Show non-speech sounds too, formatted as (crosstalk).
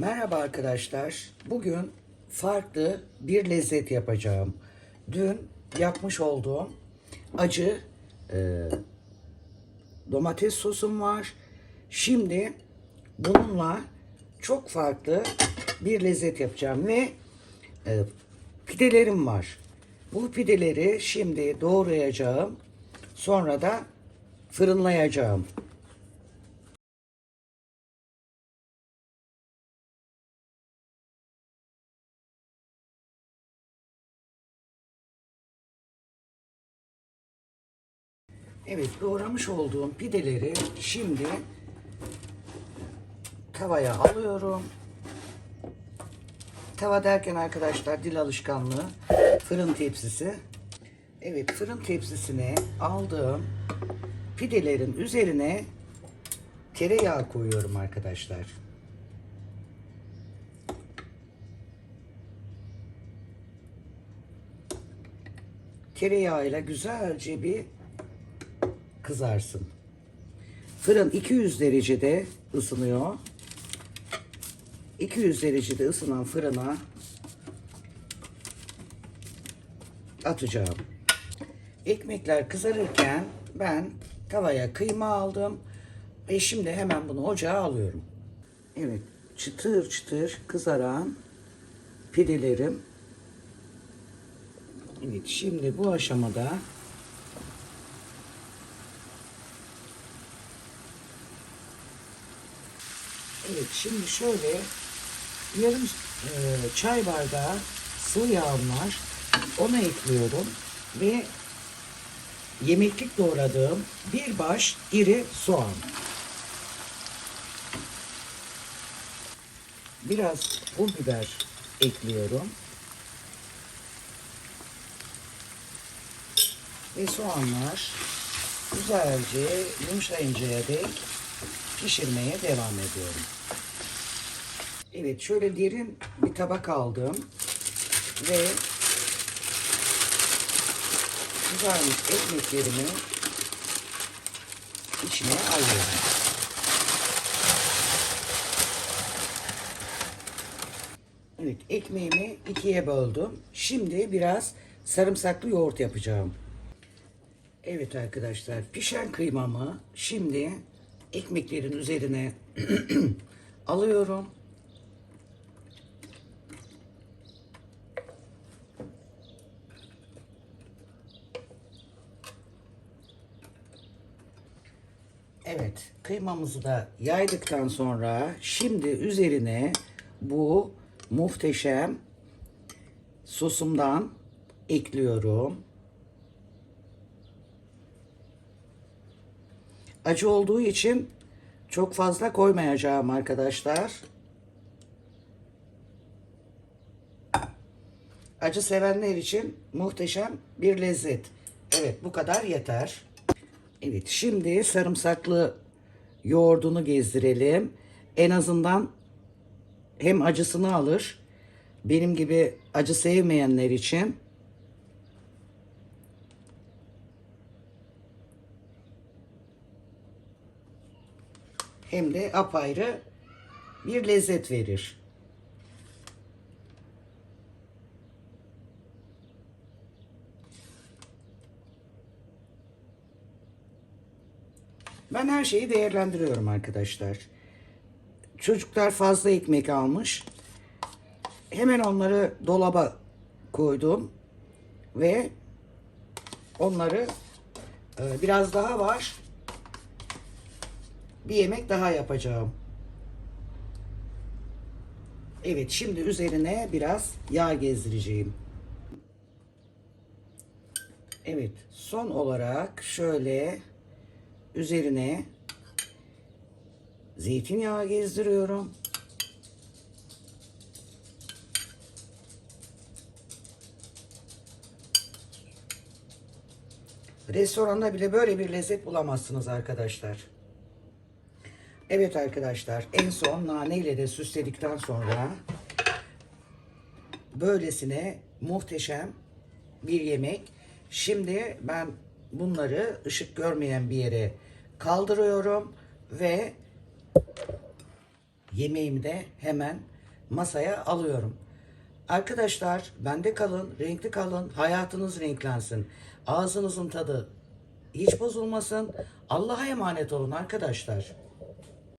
Merhaba arkadaşlar. Bugün farklı bir lezzet yapacağım. Dün yapmış olduğum acı e, domates sosum var. Şimdi bununla çok farklı bir lezzet yapacağım ve e, pidelerim var. Bu pideleri şimdi doğrayacağım. Sonra da fırınlayacağım. Evet doğramış olduğum pideleri şimdi tavaya alıyorum. Tava derken arkadaşlar dil alışkanlığı fırın tepsisi. Evet fırın tepsisine aldığım pidelerin üzerine tereyağı koyuyorum arkadaşlar. Tereyağıyla güzelce bir kızarsın. Fırın 200 derecede ısınıyor. 200 derecede ısınan fırına atacağım. Ekmekler kızarırken ben tavaya kıyma aldım ve şimdi hemen bunu ocağa alıyorum. Evet, çıtır çıtır kızaran pidelerim. Evet, şimdi bu aşamada Evet şimdi şöyle yarım e, çay bardağı sıvı yağım var. Onu ekliyorum ve yemeklik doğradığım bir baş iri soğan. Biraz pul biber ekliyorum. Ve soğanlar güzelce yumuşayıncaya dek pişirmeye devam ediyorum. Evet şöyle derin bir tabak aldım ve kızarmış ekmeklerimi içine alıyorum. Evet ekmeğimi ikiye böldüm. Şimdi biraz sarımsaklı yoğurt yapacağım. Evet arkadaşlar pişen kıymamı şimdi ekmeklerin üzerine (clears throat) alıyorum. Evet, kıymamızı da yaydıktan sonra şimdi üzerine bu muhteşem sosumdan ekliyorum. Acı olduğu için çok fazla koymayacağım arkadaşlar. Acı sevenler için muhteşem bir lezzet. Evet bu kadar yeter. Evet şimdi sarımsaklı yoğurdunu gezdirelim. En azından hem acısını alır. Benim gibi acı sevmeyenler için hem de apayrı bir lezzet verir. Ben her şeyi değerlendiriyorum arkadaşlar. Çocuklar fazla ekmek almış. Hemen onları dolaba koydum ve onları e, biraz daha var bir yemek daha yapacağım. Evet şimdi üzerine biraz yağ gezdireceğim. Evet son olarak şöyle üzerine zeytinyağı gezdiriyorum. Restoranda bile böyle bir lezzet bulamazsınız arkadaşlar. Evet arkadaşlar en son nane ile de süsledikten sonra böylesine muhteşem bir yemek. Şimdi ben bunları ışık görmeyen bir yere kaldırıyorum ve yemeğimi de hemen masaya alıyorum. Arkadaşlar bende kalın, renkli kalın, hayatınız renklensin. Ağzınızın tadı hiç bozulmasın. Allah'a emanet olun arkadaşlar.